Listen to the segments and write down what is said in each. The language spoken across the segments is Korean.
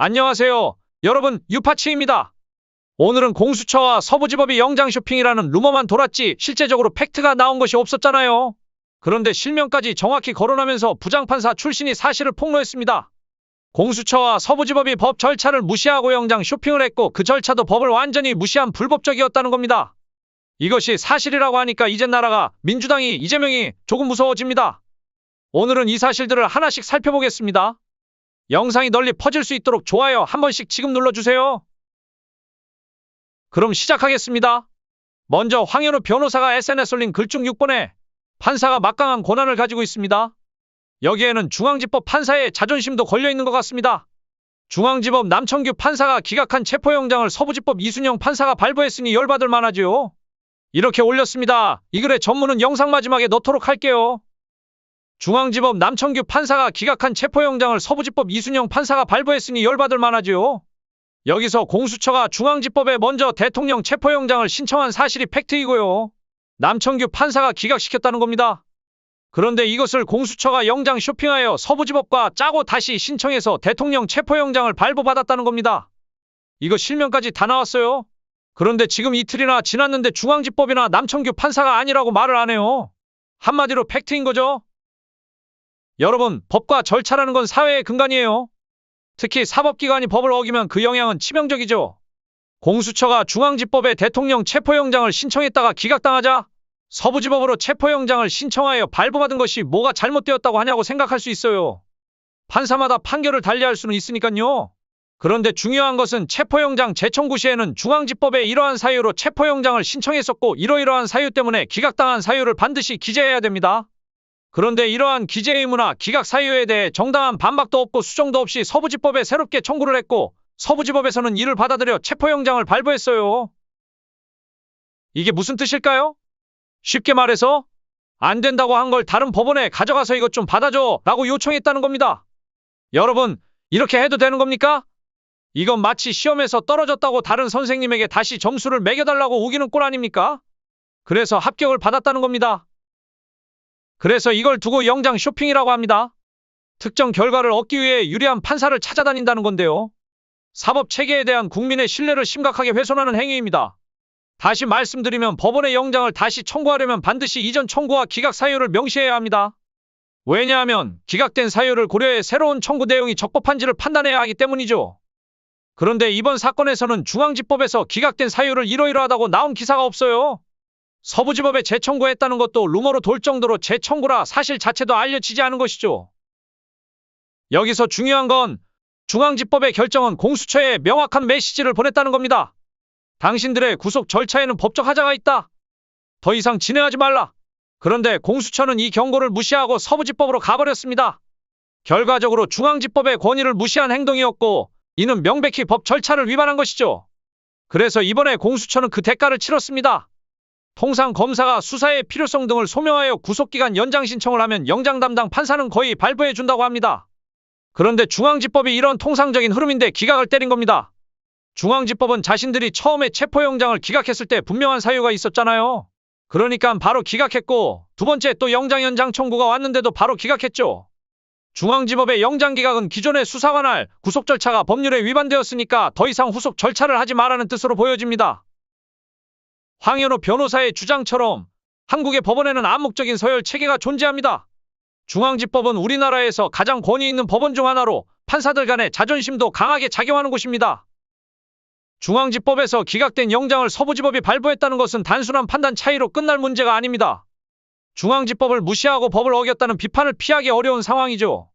안녕하세요. 여러분, 유파치입니다. 오늘은 공수처와 서부지법이 영장 쇼핑이라는 루머만 돌았지 실제적으로 팩트가 나온 것이 없었잖아요. 그런데 실명까지 정확히 거론하면서 부장판사 출신이 사실을 폭로했습니다. 공수처와 서부지법이 법 절차를 무시하고 영장 쇼핑을 했고 그 절차도 법을 완전히 무시한 불법적이었다는 겁니다. 이것이 사실이라고 하니까 이젠 나라가 민주당이 이재명이 조금 무서워집니다. 오늘은 이 사실들을 하나씩 살펴보겠습니다. 영상이 널리 퍼질 수 있도록 좋아요 한 번씩 지금 눌러주세요. 그럼 시작하겠습니다. 먼저 황현우 변호사가 SNS 올린 글 중 6번에 판사가 막강한 권한을 가지고 있습니다. 여기에는 중앙지법 판사의 자존심도 걸려 있는 것 같습니다. 중앙지법 남청규 판사가 기각한 체포영장을 서부지법 이순영 판사가 발부했으니 열받을 만하지요. 이렇게 올렸습니다. 이 글의 전문은 영상 마지막에 넣도록 할게요. 중앙지법 남청규 판사가 기각한 체포영장을 서부지법 이순영 판사가 발부했으니 열받을 만하지요. 여기서 공수처가 중앙지법에 먼저 대통령 체포영장을 신청한 사실이 팩트이고요. 남청규 판사가 기각시켰다는 겁니다. 그런데 이것을 공수처가 영장 쇼핑하여 서부지법과 짜고 다시 신청해서 대통령 체포영장을 발부받았다는 겁니다. 이거 실명까지 다 나왔어요. 그런데 지금 이틀이나 지났는데 중앙지법이나 남청규 판사가 아니라고 말을 안 해요. 한마디로 팩트인 거죠. 여러분, 법과 절차라는 건 사회의 근간이에요. 특히 사법기관이 법을 어기면 그 영향은 치명적이죠. 공수처가 중앙지법에 대통령 체포영장을 신청했다가 기각당하자 서부지법으로 체포영장을 신청하여 발부받은 것이 뭐가 잘못되었다고 하냐고 생각할 수 있어요. 판사마다 판결을 달리할 수는 있으니까요. 그런데 중요한 것은 체포영장 재청구 시에는 중앙지법에 이러한 사유로 체포영장을 신청했었고 이러이러한 사유 때문에 기각당한 사유를 반드시 기재해야 됩니다. 그런데 이러한 기재 의무나 기각 사유에 대해 정당한 반박도 없고 수정도 없이 서부지법에 새롭게 청구를 했고 서부지법에서는 이를 받아들여 체포영장을 발부했어요. 이게 무슨 뜻일까요? 쉽게 말해서 안 된다고 한 걸 다른 법원에 가져가서 이것 좀 받아줘 라고 요청했다는 겁니다. 여러분, 이렇게 해도 되는 겁니까? 이건 마치 시험에서 떨어졌다고 다른 선생님에게 다시 점수를 매겨달라고 우기는 꼴 아닙니까? 그래서 합격을 받았다는 겁니다. 그래서 이걸 두고 영장 쇼핑이라고 합니다. 특정 결과를 얻기 위해 유리한 판사를 찾아다닌다는 건데요. 사법 체계에 대한 국민의 신뢰를 심각하게 훼손하는 행위입니다. 다시 말씀드리면 법원의 영장을 다시 청구하려면 반드시 이전 청구와 기각 사유를 명시해야 합니다. 왜냐하면 기각된 사유를 고려해 새로운 청구 내용이 적법한지를 판단해야 하기 때문이죠. 그런데 이번 사건에서는 중앙지법에서 기각된 사유를 이러이러하다고 나온 기사가 없어요. 서부지법에 재청구했다는 것도 루머로 돌 정도로 재청구라 사실 자체도 알려지지 않은 것이죠. 여기서 중요한 건 중앙지법의 결정은 공수처에 명확한 메시지를 보냈다는 겁니다. 당신들의 구속 절차에는 법적 하자가 있다. 더 이상 진행하지 말라. 그런데 공수처는 이 경고를 무시하고 서부지법으로 가버렸습니다. 결과적으로 중앙지법의 권위를 무시한 행동이었고 이는 명백히 법 절차를 위반한 것이죠. 그래서 이번에 공수처는 그 대가를 치렀습니다. 통상 검사가 수사의 필요성 등을 소명하여 구속기간 연장 신청을 하면 영장 담당 판사는 거의 발부해 준다고 합니다. 그런데 중앙지법이 이런 통상적인 흐름인데 기각을 때린 겁니다. 중앙지법은 자신들이 처음에 체포영장을 기각했을 때 분명한 사유가 있었잖아요. 그러니까 바로 기각했고 두 번째 또 영장 연장 청구가 왔는데도 바로 기각했죠. 중앙지법의 영장 기각은 기존의 수사관할 구속 절차가 법률에 위반되었으니까 더 이상 후속 절차를 하지 말라는 뜻으로 보여집니다. 황현우 변호사의 주장처럼 한국의 법원에는 암묵적인 서열 체계가 존재합니다. 중앙지법은 우리나라에서 가장 권위 있는 법원 중 하나로 판사들 간의 자존심도 강하게 작용하는 곳입니다. 중앙지법에서 기각된 영장을 서부지법이 발부했다는 것은 단순한 판단 차이로 끝날 문제가 아닙니다. 중앙지법을 무시하고 법을 어겼다는 비판을 피하기 어려운 상황이죠.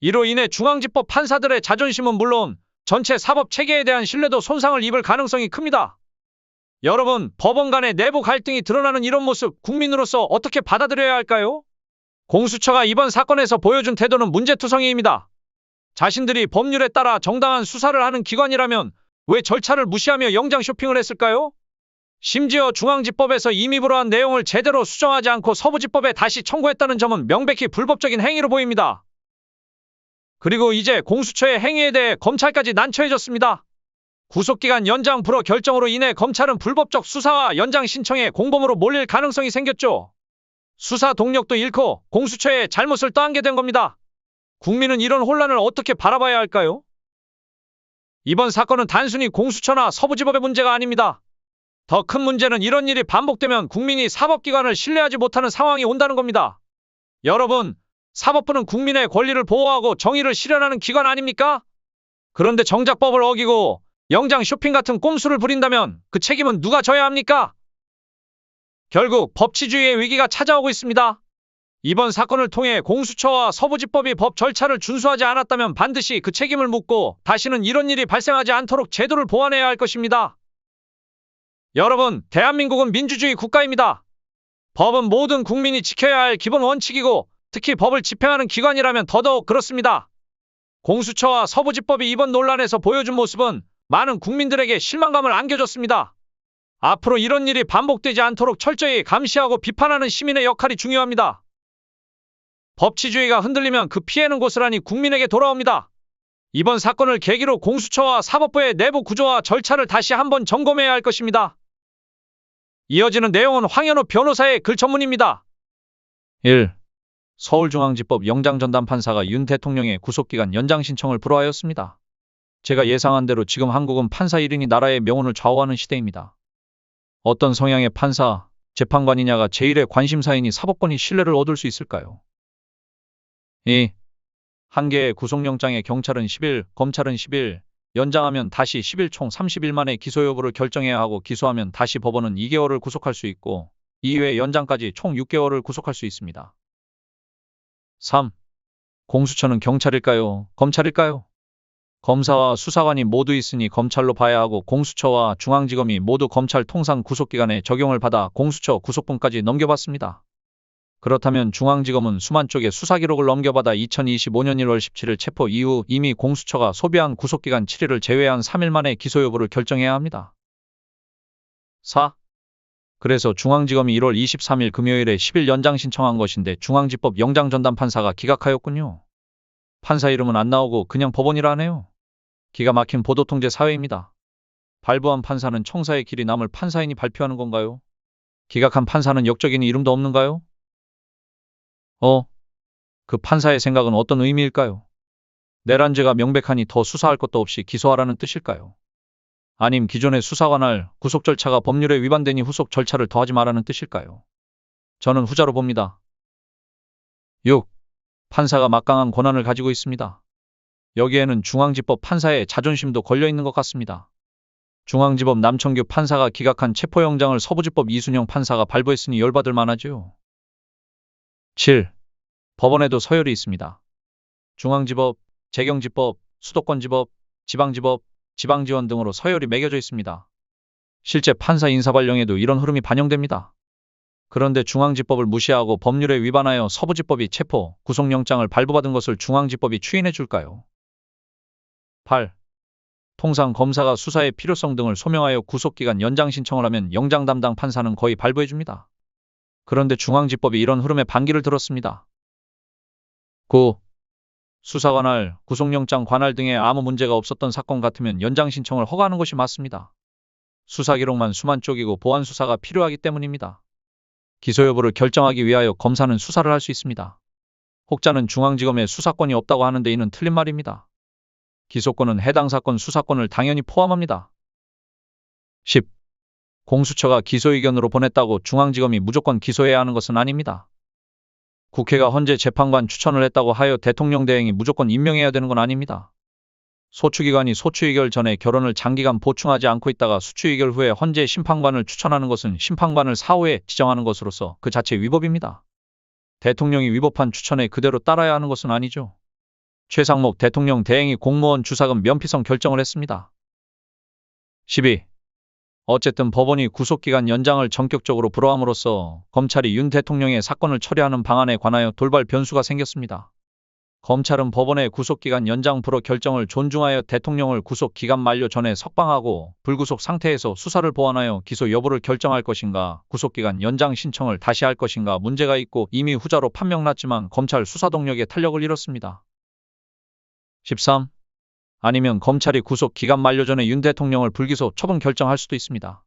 이로 인해 중앙지법 판사들의 자존심은 물론 전체 사법 체계에 대한 신뢰도 손상을 입을 가능성이 큽니다. 여러분, 법원 간의 내부 갈등이 드러나는 이런 모습 국민으로서 어떻게 받아들여야 할까요? 공수처가 이번 사건에서 보여준 태도는 문제투성이입니다. 자신들이 법률에 따라 정당한 수사를 하는 기관이라면 왜 절차를 무시하며 영장 쇼핑을 했을까요? 심지어 중앙지법에서 이미 불허한 내용을 제대로 수정하지 않고 서부지법에 다시 청구했다는 점은 명백히 불법적인 행위로 보입니다. 그리고 이제 공수처의 행위에 대해 검찰까지 난처해졌습니다. 구속기간 연장 불허 결정으로 인해 검찰은 불법적 수사와 연장 신청에 공범으로 몰릴 가능성이 생겼죠. 수사 동력도 잃고 공수처의 잘못을 떠안게 된 겁니다. 국민은 이런 혼란을 어떻게 바라봐야 할까요? 이번 사건은 단순히 공수처나 서부지법의 문제가 아닙니다. 더 큰 문제는 이런 일이 반복되면 국민이 사법기관을 신뢰하지 못하는 상황이 온다는 겁니다. 여러분, 사법부는 국민의 권리를 보호하고 정의를 실현하는 기관 아닙니까? 그런데 정작 법을 어기고 영장 쇼핑 같은 꼼수를 부린다면 그 책임은 누가 져야 합니까? 결국 법치주의의 위기가 찾아오고 있습니다. 이번 사건을 통해 공수처와 서부지법이 법 절차를 준수하지 않았다면 반드시 그 책임을 묻고 다시는 이런 일이 발생하지 않도록 제도를 보완해야 할 것입니다. 여러분, 대한민국은 민주주의 국가입니다. 법은 모든 국민이 지켜야 할 기본 원칙이고 특히 법을 집행하는 기관이라면 더더욱 그렇습니다. 공수처와 서부지법이 이번 논란에서 보여준 모습은 많은 국민들에게 실망감을 안겨줬습니다. 앞으로 이런 일이 반복되지 않도록 철저히 감시하고 비판하는 시민의 역할이 중요합니다. 법치주의가 흔들리면 그 피해는 고스란히 국민에게 돌아옵니다. 이번 사건을 계기로 공수처와 사법부의 내부 구조와 절차를 다시 한번 점검해야 할 것입니다. 이어지는 내용은 황현우 변호사의 글 전문입니다. 1. 서울중앙지법 영장전담 판사가 윤 대통령의 구속기간 연장 신청을 불허하였습니다. 제가 예상한 대로 지금 한국은 판사 1인이 나라의 명운을 좌우하는 시대입니다. 어떤 성향의 판사, 재판관이냐가 제1의 관심사이니 사법권이 신뢰를 얻을 수 있을까요? 2. 한 개의 구속영장에 경찰은 10일, 검찰은 10일, 연장하면 다시 10일 총 30일 만에 기소 여부를 결정해야 하고 기소하면 다시 법원은 2개월을 구속할 수 있고 이외 연장까지 총 6개월을 구속할 수 있습니다. 3. 공수처는 경찰일까요? 검찰일까요? 검사와 수사관이 모두 있으니 검찰로 봐야 하고 공수처와 중앙지검이 모두 검찰 통상 구속기간에 적용을 받아 공수처 구속분까지 넘겨받습니다. 그렇다면 중앙지검은 수만 쪽의 수사 기록을 넘겨받아 2025년 1월 17일 체포 이후 이미 공수처가 소비한 구속기간 7일을 제외한 3일 만에 기소 여부를 결정해야 합니다. 4. 그래서 중앙지검이 1월 23일 금요일에 10일 연장 신청한 것인데 중앙지법 영장전담 판사가 기각하였군요. 판사 이름은 안 나오고 그냥 법원이라 하네요. 기가 막힌 보도통제 사회입니다. 발부한 판사는 청사의 길이 남을 판사인이 발표하는 건가요? 기각한 판사는 역적인 이름도 없는가요? 어? 그 판사의 생각은 어떤 의미일까요? 내란죄가 명백하니 더 수사할 것도 없이 기소하라는 뜻일까요? 아님 기존의 수사관할 구속 절차가 법률에 위반되니 후속 절차를 더하지 말라는 뜻일까요? 저는 후자로 봅니다. 6. 판사가 막강한 권한을 가지고 있습니다. 여기에는 중앙지법 판사의 자존심도 걸려 있는 것 같습니다. 중앙지법 남청규 판사가 기각한 체포영장을 서부지법 이순영 판사가 발부했으니 열받을 만하지요. 7. 법원에도 서열이 있습니다. 중앙지법, 재경지법, 수도권지법, 지방지법, 지방지원 등으로 서열이 매겨져 있습니다. 실제 판사 인사발령에도 이런 흐름이 반영됩니다. 그런데 중앙지법을 무시하고 법률에 위반하여 서부지법이 체포, 구속영장을 발부받은 것을 중앙지법이 추인해 줄까요? 8. 통상 검사가 수사의 필요성 등을 소명하여 구속기간 연장 신청을 하면 영장 담당 판사는 거의 발부해 줍니다. 그런데 중앙지법이 이런 흐름에 반기를 들었습니다. 9. 수사 관할, 구속영장 관할 등에 아무 문제가 없었던 사건 같으면 연장 신청을 허가하는 것이 맞습니다. 수사 기록만 수만 쪽이고 보안 수사가 필요하기 때문입니다. 기소 여부를 결정하기 위하여 검사는 수사를 할 수 있습니다. 혹자는 중앙지검에 수사권이 없다고 하는데 이는 틀린 말입니다. 기소권은 해당 사건 수사권을 당연히 포함합니다. 10. 공수처가 기소 의견으로 보냈다고 중앙지검이 무조건 기소해야 하는 것은 아닙니다. 국회가 헌재 재판관 추천을 했다고 하여 대통령 대행이 무조건 임명해야 되는 건 아닙니다. 소추기관이 소추의결 전에 결혼을 장기간 보충하지 않고 있다가 수추의결 후에 헌재 심판관을 추천하는 것은 심판관을 사후에 지정하는 것으로서 그 자체 위법입니다. 대통령이 위법한 추천에 그대로 따라야 하는 것은 아니죠. 최상목 대통령 대행이 공무원 주사금 면피성 결정을 했습니다. 12. 어쨌든 법원이 구속기간 연장을 전격적으로 불허함으로써 검찰이 윤 대통령의 사건을 처리하는 방안에 관하여 돌발 변수가 생겼습니다. 검찰은 법원의 구속기간 연장 불허 결정을 존중하여 대통령을 구속기간 만료 전에 석방하고 불구속 상태에서 수사를 보완하여 기소 여부를 결정할 것인가 구속기간 연장 신청을 다시 할 것인가 문제가 있고 이미 후자로 판명났지만 검찰 수사 동력에 탄력을 잃었습니다. 13. 아니면 검찰이 구속 기간 만료 전에 윤 대통령을 불기소 처분 결정할 수도 있습니다.